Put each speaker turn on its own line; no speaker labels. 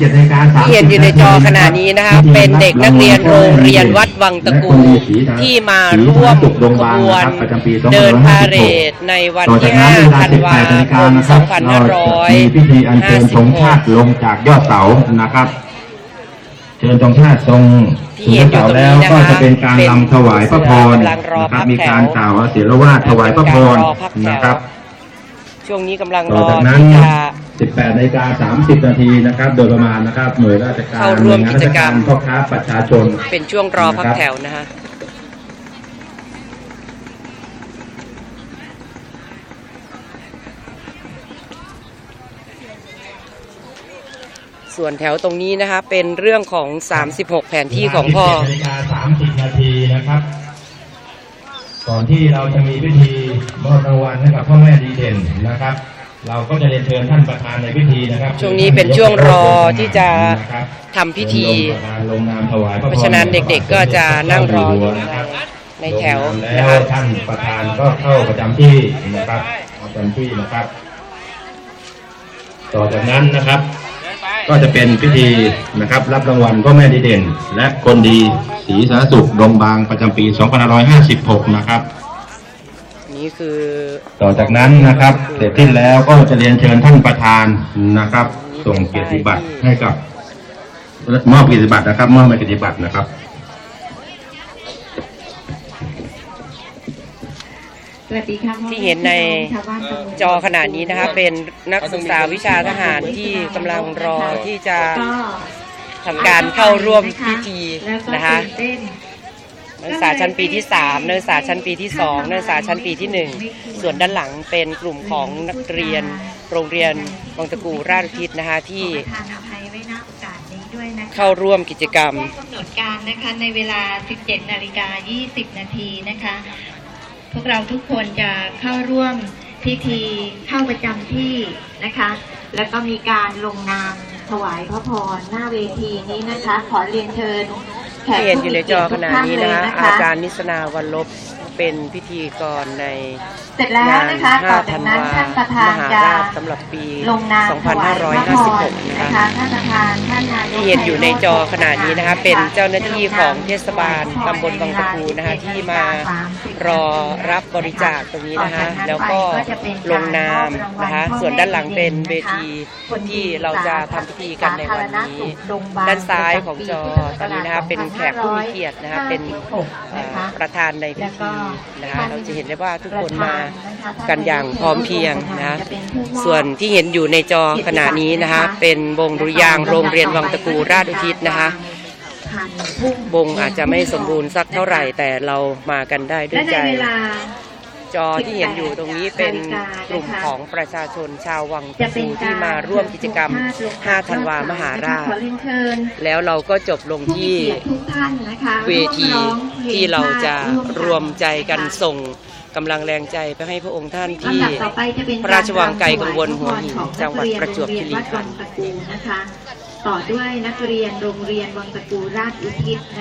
ที่เห็นอยู่ในจอขณะนี้นะคะเป็นเด็กนักเรียนโรงเรียนวัดวังตะกูที่มาร่วมขบวนเดินพาเหรดในวัน
ต่อจา
ที่
กนั้นเวลา
5ธันวา
18นาฬิ
ค
กามนะครับเราจะมีพิธีอัญเชิญธงชาติ
2556
ลงจากยอดเสานะครับ เชิญธงชาติทรง
ที่เห็นอยู่ตรงนี้
แล้ว
นะคะ
ก็จะเป็นการลำถวายพระพร
กำลังรอ
นะค
พั
รับ
ก
มี
แถว
การกล่าวเสียรวาทถวายพระพร
การรอพักแถว
นะครับ
ช่วงนี้กำลังร
ต่อ
อ
จากนั้น
ที่จะ
18นาฬิกา30 นาทีนะครับ โดยประมาณนะครับ หน่วยราชการ
เข้าร่วม
หน่วยงน
กิจกรรมา
ชพ่อค้าประชาชน
เป็นช่วงรอพักแถวนะคะ ส่วนแถวตรงนี้นะคะ เป็นเรื่องของ 36 แผนที่ของพ่อ
17นาฬิกา30 นาทีนะครับ ก่อนที่เราจะมีพิธีมอบรางวัลให้กับพ่อแม่ดีเด่นนะครับ เราก็จะเรียนเชิญท่านประธานในพิธีนะครับ
ช่วงนี้เป็นช่วงรอที่จะ
นะครับ
ทำพิธี
ลงประธานลงนามถวายพ
เพราะฉะนั้นเด็กๆก็จะนั่งรออยู่ในในแถว
ลงาม
นะ
แล้ว
คะ
ท่านประธานก็เข้าประจำที่นะครับประจำที่นะครับ ต่อจากนั้นนะครับ ก็จะเป็นพิธีนะครับ รับรางวัลพ่อแม่ดีเด่น และคนดีศรีสาธารณสุขดงบางประจำปี 2556 นะครับ
นี่คือ
ต่อจากนั้นนะครับ เสร็จสิ้นแล้วก็จะเรียนเชิญท่านประธานนะครับ ส่งเกียรติบัตรให้กับมอบเกียรติบัตรนะครับมอบเกียรติบัตรนะครับ
สวัสดีค่ะพ่อแม่
ที่เห็นใน
ชาวบ้านตำบล
จอขณะนี้นะคะเป็นนักศึกษาวิชาทหารที่กำลังรอที่จะ
ก็
ทำการเข้าร่วมพิธี
แล้วก็
นะคะ
ตื่นเต้น
นักศึกษาชั้นปีที่ 3 นักศึกษาชั้นปีที่ 2 นักศึกษาชั้นปีที่ 1 ส่วนด้านหลังเป็นกลุ่มของนักเรียนโรงเรียนวังตะกูราชอุทิศนะคะที่
ขอประทานอภัยไว้ณโอกาสนี้ด้วยนะคะ
เข้าร่วมกิจกรรม
ได้กำหนดการนะคะในเวลา 17 นาฬิกา 20 นาทีนะคะ พวกเราทุกคนจะเข้าร่วมพิธีเข้าประจำที่นะคะ แล้วก็มีการลงนามถวายพระพรหน้าเวทีนี้นะคะ ขอเรียนเชิญแขก
ที่เห็นอยู่ในจอขณะนี้นะคะอาจารย์นิสนาวันลบ เป็นพิธีกรใน
เสร็จแล้ว
งาน
นะคะต่อ
5
จา
ธั
ก
น
นั้น
วา
ท่านประธาน
มหา
จะ
ราชสำหรับปี
ลงนามถวายพระพร
2556
นะ
นะคะ
คะท่านประธานท่านนายก
ที่เห็นอยู่ในจอขณะนี้นะคะ เป็นเจ้าหน้าที่ของเทศบาลตำบลบางตะปูนะคะที่มารอรับบริจาคตรงนี้นะคะแล้วก็ลงนามนะคะส่วนด้านหลังเป็นเวทีที่เราจะทำพิธีกันในวันนี้ด้านซ้ายของจอตอนนี้นะคะเป็นแขกผู้มีเกียรตินะคะเป็นเอ่อประธานในพิธีนะคะเราจะเห็นได้ว่าทุกคนมากันอย่างพร้อมเพรียงนะคะส่วนที่เห็นอยู่ในจอขณะนี้นะคะเป็นวงดุริยางค์โรงเรียนวังตะกูราชอุทิศนะคะวงอาจจะไม่สมบูรณ์สักเท่าไหร่แต่เรามากันได้ด้ว
และ
ย
ใน
ใจ
เวลา
จอที่เห็นอยู่ตรงนี้เป็นกลุ่มของประชาชนชาววัง
จะ
ตะ
เป็น
กู
กา
ที่
ร
มาร่วมกิจกรรม 5 ธันวามหาราช
ขอเรียนเชิญ
แล้วเราก็จบลง
ผู้มี
ที่
เกียรติทุกท่านนะคะ
เวที
ร่วมร้องพลง
ที่เราจะ
ชาติ
รวมใจกัน
ค่ะ
ส่งกำลังแรงใจไปให้พระองค์ท่านที่
ลำดับต่อไปจะเป็น
พระราชวังไกลกังวลหัวหิน
ของ
จังหวัดประจวบคีรีขันธ์
นักเยนโรงเยนวัดวังตะกูนะคะต่อด้วยนักเรียนโรงเรียนวังตะกูราชอุทิศนะคะ